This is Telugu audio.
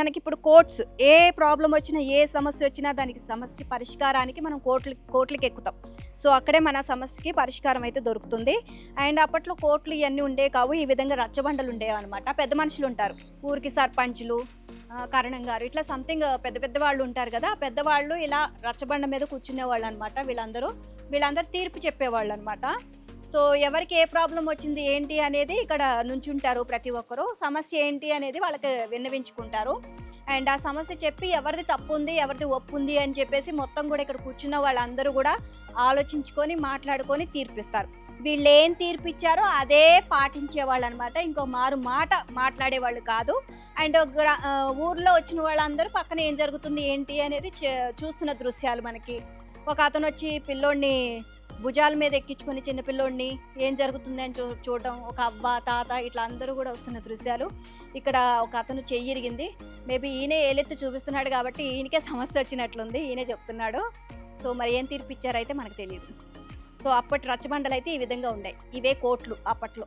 మనకి ఇప్పుడు కోర్ట్స్ ఏ ప్రాబ్లం వచ్చినా ఏ సమస్య వచ్చినా దానికి సమస్య పరిష్కారానికి మనం కోర్టులు కోర్టులకి ఎక్కుతాం. సో అక్కడే మన సమస్యకి పరిష్కారం అయితే దొరుకుతుంది. అండ్ అప్పట్లో కోర్టులు ఇవన్నీ ఉండే కావు ఈ విధంగా రచ్చబండలు ఉండేవి అనమాట పెద్ద మనుషులు ఉంటారు ఊరికి సర్పంచులు కరణం గారు ఇట్లా సంథింగ్ పెద్ద పెద్ద వాళ్ళు ఉంటారు కదా పెద్దవాళ్ళు ఇలా రచ్చబండ మీద కూర్చునే వాళ్ళు అనమాట వీళ్ళందరూ. వీళ్ళందరూ తీర్పు చెప్పేవాళ్ళు అనమాట సో ఎవరికి ఏ ప్రాబ్లం వచ్చింది ఏంటి అనేది ఇక్కడ నుంచుంటారు ప్రతి ఒక్కరు. సమస్య ఏంటి అనేది వాళ్ళకి విన్నవించుకుంటారు. అండ్ ఆ సమస్య చెప్పి ఎవరిది తప్పు ఉంది ఎవరిది ఒప్పు ఉంది అని చెప్పేసి మొత్తం కూడా ఇక్కడ కూర్చున్న వాళ్ళందరూ కూడా ఆలోచించుకొని మాట్లాడుకొని తీర్పిస్తారు. వీళ్ళు ఏం తీర్పిచ్చారో అదే పాటించే వాళ్ళు అనమాట ఇంకో మారు మాట మాట్లాడే వాళ్ళు కాదు. అండ్ గ్రా- ఊర్లో వచ్చిన వాళ్ళందరూ పక్కన ఏం జరుగుతుంది ఏంటి అనేది చే- చూస్తున్న దృశ్యాలు మనకి. ఒక అతను వచ్చి పిల్లోడిని భుజాల మీద ఎక్కించుకొని చిన్నపిల్లోడిని ఏం జరుగుతుంది అని చూ చూడటం ఒక అవ్వ తాత ఇట్లా అందరూ కూడా వస్తున్న దృశ్యాలు. ఇక్కడ ఒక అతను చెయ్యిరిగింది మేబీ ఈయనే ఏలెత్తి చూపిస్తున్నాడు కాబట్టి ఈయనకే సమస్య వచ్చినట్లుంది. ఈయనే చెప్తున్నాడు. సో మరి ఏం తీర్పు ఇచ్చారైతే మనకు తెలియదు. సో అప్పటి రచ్చబండలు అయితే ఈ విధంగా ఉన్నాయి. ఇవే కోట్లు అప్పట్లో.